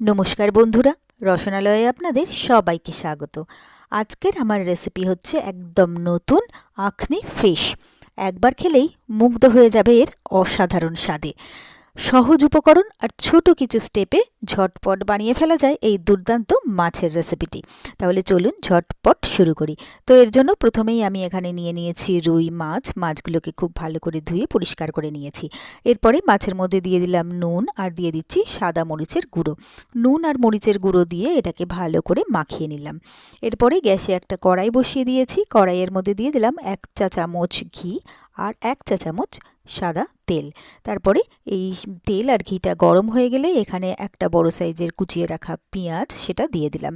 নমস্কার বন্ধুরা, রসনালয়ে আপনাদের সবাইকে স্বাগত। আজকের আমার রেসিপি হচ্ছে একদম নতুন আখনি ফিশ একবার খেলেই মুগ্ধ হয়ে যাবে এর অসাধারণ স্বাদে। সহজ উপকরণ আর ছোট কিছু স্টেপে ঝটপট বানিয়ে ফেলা যায় এই দুর্দান্ত মাছের রেসিপিটি তাহলে চলুন ঝটপট শুরু করি। তো এর জন্য প্রথমেই আমি এখানে নিয়ে নিয়েছি রুই মাছ। মাছগুলোকে খুব ভালো করে ধুয়ে পরিষ্কার করে নিয়েছি। এরপরে মাছের মধ্যে দিয়ে দিলাম নুন আর দিয়ে দিচ্ছি সাদা মরিচের গুঁড়ো। নুন আর মরিচের গুঁড়ো দিয়ে এটাকে ভালো করে মাখিয়ে নিলাম। এরপরে গ্যাসে একটা কড়াই বসিয়ে দিয়েছি। কড়াইয়ের মধ্যে দিয়ে দিলাম এক চা চামচ ঘি আর এক চা চামচ সাদা তেল। তারপরে এই তেল আর ঘিটা গরম হয়ে গেলে এখানে একটা বড় সাইজের কুচিয়ে রাখা পেঁয়াজ সেটা দিয়ে দিলাম।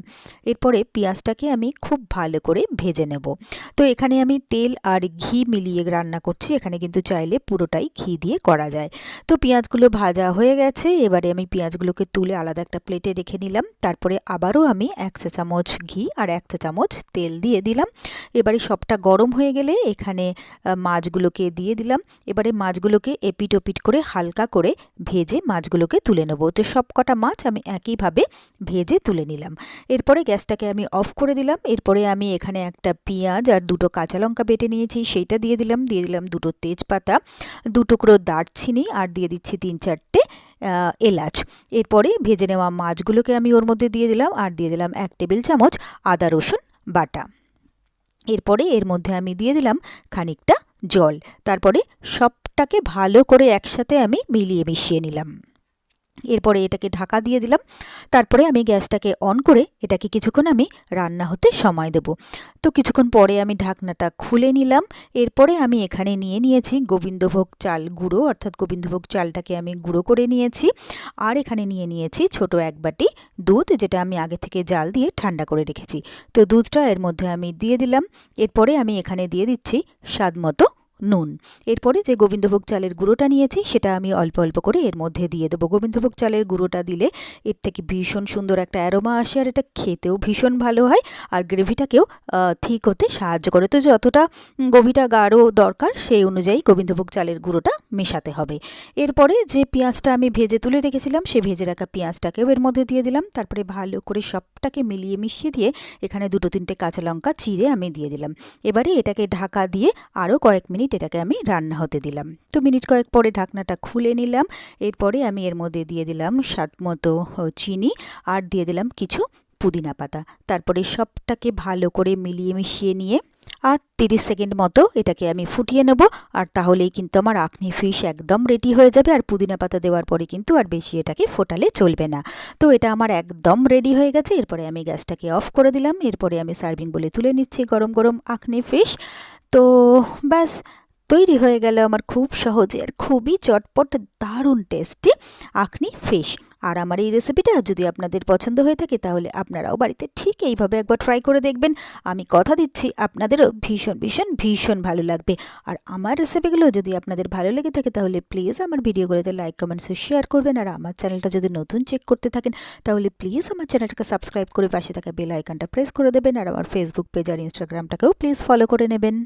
এরপরে পেঁয়াজটাকে আমি খুব ভালো করে ভেজে নেব। তো এখানে আমি তেল আর ঘি মিলিয়ে রান্না করছি, এখানে কিন্তু চাইলে পুরোটাই ঘি দিয়ে করা যায়। তো পেঁয়াজগুলো ভাজা হয়ে গেছে, এবারে আমি পেঁয়াজগুলোকে তুলে আলাদা একটা প্লেটে রেখে নিলাম তারপরে আবারও আমি এক চা চামচ ঘি আর এক চা চামচ তেল দিয়ে দিলাম। এবারে সবটা গরম হয়ে গেলে এখানে মাছগুলোকে দিয়ে দিলাম। এবারে মাছগুলোকে এপিট ওপিট করে হালকা করে ভেজে মাছগুলোকে তুলে নেব। তো সব কটা মাছ আমি একইভাবে ভেজে তুলে নিলাম। এরপরে গ্যাসটাকে আমি অফ করে দিলাম। এরপরে আমি এখানে একটা পেঁয়াজ আর দুটো কাঁচা লঙ্কা বেটে নিয়েছি, সেইটা দিয়ে দিলাম। দিয়ে দিলাম দুটো তেজপাতা, দু টুকরো দারচিনি আর দিয়ে দিচ্ছি তিন চারটে এলাচ। এরপরে ভেজে নেওয়া মাছগুলোকে আমি ওর মধ্যে দিয়ে দিলাম আর দিয়ে দিলাম এক টেবিল চামচ আদা রসুন বাটা। এরপরে এর মধ্যে আমি দিয়ে দিলাম খানিকটা জল। তারপরে সবটাকে ভালো করে একসাথে আমি মিলিয়ে মিশিয়ে নিলাম। এরপরে এটাকে ঢাকা দিয়ে দিলাম। তারপরে আমি গ্যাসটাকে অন করে এটাকে কিছুক্ষণ আমি রান্না হতে সময় দেব। তো কিছুক্ষণ পরে আমি ঢাকনাটা খুলে নিলাম। এরপরে আমি এখানে নিয়ে নিয়েছি গোবিন্দভোগ চাল গুঁড়ো, অর্থাৎ গোবিন্দভোগ চালটাকে আমি গুঁড়ো করে নিয়েছি। আর এখানে নিয়ে নিয়েছি ছোট এক বাটি দুধ, যেটা আমি আগে থেকে জাল দিয়ে ঠান্ডা করে রেখেছি। তো দুধটা এর মধ্যে আমি দিয়ে দিলাম। এরপরে আমি এখানে দিয়ে দিচ্ছি স্বাদ মতো নুন। এরপরে যে গোবিন্দভোগ চালের গুঁড়োটা নিয়েছি, সেটা আমি অল্প অল্প করে এর মধ্যে দিয়ে দেবো। গোবিন্দভোগ চালের গুঁড়োটা দিলে এর থেকে ভীষণ সুন্দর একটা অ্যারোমা আসে আর এটা খেতেও ভীষণ ভালো হয় আর গ্রেভিটাকেও ঠিক হতে সাহায্য করে। তো যতটা গভীটা গাঢ় দরকার, সেই অনুযায়ী গোবিন্দভোগ চালের গুঁড়োটা মেশাতে হবে। এরপরে যে পেঁয়াজটা আমি ভেজে তুলে রেখেছিলাম, সে ভেজে রাখা পেঁয়াজটাকেও এর মধ্যে দিয়ে দিলাম। তারপরে ভালো করে সবটাকে মিলিয়ে মিশিয়ে দিয়ে এখানে দুটো তিনটে কাঁচা লঙ্কা চিড়ে আমি দিয়ে দিলাম। এবারে এটাকে ঢাকা দিয়ে আরও কয়েক মিনিট এটাকে আমি রান্না হতে দিলাম। তো মিনিট কয়েক পরে ঢাকনাটা খুলে নিলাম। এরপরে আমি এর মধ্যে দিয়ে দিলাম স্বাদ মতো চিনি আর দিয়ে দিলাম কিছু পুদিনা পাতা। তারপরে সবটাকে ভালো করে মিলিয়ে মিশিয়ে নিয়ে আর তিরিশ সেকেন্ড মতো এটাকে আমি ফুটিয়ে নেব আর তাহলেই কিন্তু আমার আখনি ফিশ একদম রেডি হয়ে যাবে আর পুদিনা পাতা দেওয়ার পরে কিন্তু আর বেশি এটাকে ফোটালে চলবে না। তো এটা আমার একদম রেডি হয়ে গেছে। এরপরে আমি গ্যাসটাকে অফ করে দিলাম। এরপরে আমি সার্ভিং বলে তুলে নিচ্ছি গরম গরম আখনি ফিশ। তো ব্যাস তৈরি হয়ে গেল আমার খুব সহজে আর খুবই চটপট, দারুণ টেস্টি আখনি ফিশ আর আমার এই রেসিপিটা যদি আপনাদের পছন্দ হয়ে থাকে তাহলে আপনারাও বাড়িতে ঠিক এইভাবে একবার ট্রাই করে দেখবেন। আমি কথা দিচ্ছি, আপনাদেরও ভীষণ ভীষণ ভীষণ ভালো লাগবে। আর আমার রেসিপিগুলো যদি আপনাদের ভালো লেগে থাকে তাহলে প্লিজ আমার ভিডিওগুলোতে লাইক কমেন্টস শেয়ার করবেন। আর আমার চ্যানেলটা যদি নতুন চেক করতে থাকেন তাহলে প্লিজ আমার চ্যানেলটাকে সাবস্ক্রাইব করে পাশে থাকা বেল আইকনটা প্রেস করে দেবেন। আর আমার ফেসবুক পেজ আর ইনস্টাগ্রামটাকেও প্লিজ ফলো করে নেবেন।